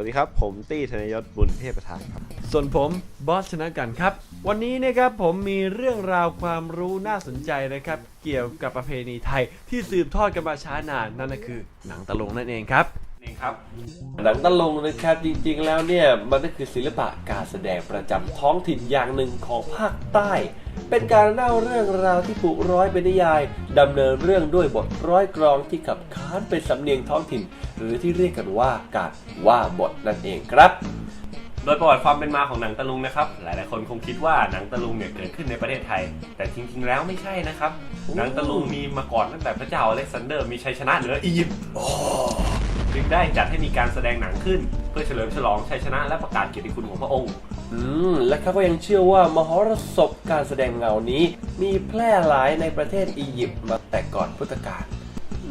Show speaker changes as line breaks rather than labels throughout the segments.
วัสดีครับ ผมตี้ธนยศบุญเทพประธานครับ
ส่วนผมบอสชนะกันครับ วันนี้นะครับผมมีเรื่องราวความรู้น่าสนใจนะครับ เกี่ยวกับประเพณีไทยที่สืบทอดกันมาช้านานนั่นก็คือ หนังตะลุงนั่นเองครับ
นี่ครับหนังตะลุงนะครับจริงๆแล้วเนี่ยมันก็คือศิลปะการแสดงประจำท้องถิ่นอย่างหนึ่งของภาคใต้ เป็นการเล่าเรื่องราวที่ผูกร้อยเป็นนิยายดำเนินเรื่องด้วยบทร้อยกรองที่ขับค้านเป็นสำเนียงท้องถิ่น หรือที่เรียกกันว่าการว่าบทนั่นเองครับโดยประวัติความเป็นมาของหนังตะลุงนะครับ หลายๆคนคงคิดว่าหนังตะลุงเนี่ยเกิดขึ้นในประเทศไทย แต่จริงๆแล้วไม่ใช่นะครับ หนังตะลุงมีมาก่อนตั้งแต่พระเจ้าอเล็กซานเดอร์มีชัยชนะเหนืออียิปต์จึง ได้จัดให้มีการแสดงหนังขึ้น เพื่อเฉลิมฉลองชัยชนะและประกาศเกียรติคุณของพระองค์ อืม และเขาก็ยังเชื่อว่ามหรสพการแสดงเงานี้ มีแพร่หลายในประเทศอียิปต์มาแต่ก่อนพุทธกาล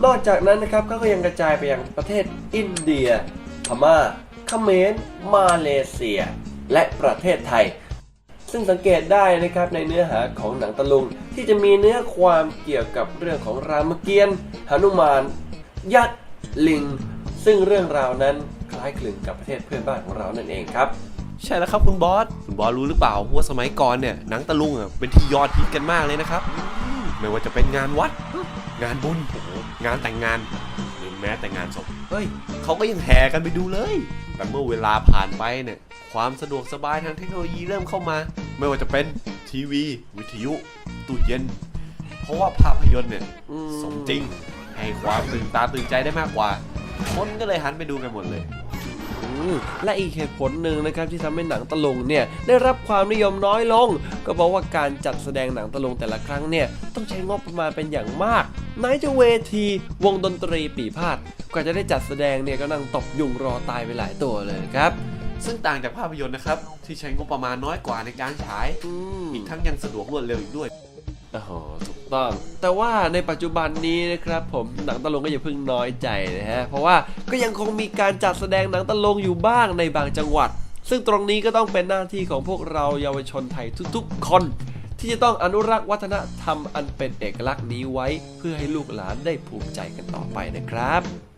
นอกจากนั้นนะครับเขาก็ยังกระจายไปยังประเทศอินเดีย พม่าเขมรมาเลเซีย และประเทศไทย ซึ่งสังเกตได้นะครับในเนื้อหาของหนังตะลุง ที่จะมีเนื้อความเกี่ยวกับเรื่องของรามเกียรติ์หนุมาน ยักษ์ลิง ซึ่งเรื่องราวนั้นคล้ายคลึงกับประเทศเพื่อนบ้านของเรานั่นเองครับ
ใช่แล้วครับคุณบอส คุณบอสรู้หรือเปล่าว่าสมัยก่อนเนี่ยหนังตะลุงอะเป็นที่ยอดฮิตกันมากเลยนะครับ ไม่ว่าจะเป็นงานวัด งานบุญโอ้โหงานแต่งงาน หรือแม้แต่งานศพ เฮ้ยเขาก็ยังแห่กันไปดูเลย แต่เมื่อเวลาผ่านไปเนี่ยความสะดวกสบายทางเทคโนโลยีเริ่มเข้ามา ไม่ว่าจะเป็นทีวี วิทยุตู้เย็น เพราะว่าภาพยนตร์เนี่ย
อืม
สมจริงให้ความตื่นตาตื่นใจได้มากกว่า คนก็เลยหันไปดูกันหมดเลย
อืมและอีกเหตุผลหนึ่งนะครับที่ทำให้หนังตะลุงเนี่ยได้รับความนิยมน้อยลง ก็เพราะว่าการจัดแสดงหนังตะลุงแต่ละครั้งเนี่ยต้องใช้งบประมาณเป็นอย่างมากไหนจะเวที วงดนตรีปีพาดกว่าจะได้จัดแสดงเนี่ยก็นั่งตบยุงรอตายไปหลายตัวเลยครับ
ซึ่งต่างจากภาพยนตร์นะครับที่ใช้งบประมาณน้อยกว่าในการฉาย
อืม
อีกทั้งยังสะดวกรวดเร็วอีกด้วย
โอ้โหถูกต้อง แต่ว่าในปัจจุบันนี้นะครับผมหนังตะลุงก็อย่าเพิ่งน้อยใจนะฮะ เพราะว่าก็ยังคงมีการจัดแสดงหนังตะลุงอยู่บ้างในบางจังหวัด ซึ่งตรงนี้ก็ต้องเป็นหน้าที่ของพวกเราเยาวชนไทยทุกๆ คน ที่จะต้องอนุรักษ์วัฒนธรรมอันเป็นเอกลักษณ์นี้ไว้ เพื่อให้ลูกหลานได้ภูมิใจกันต่อไปนะครับ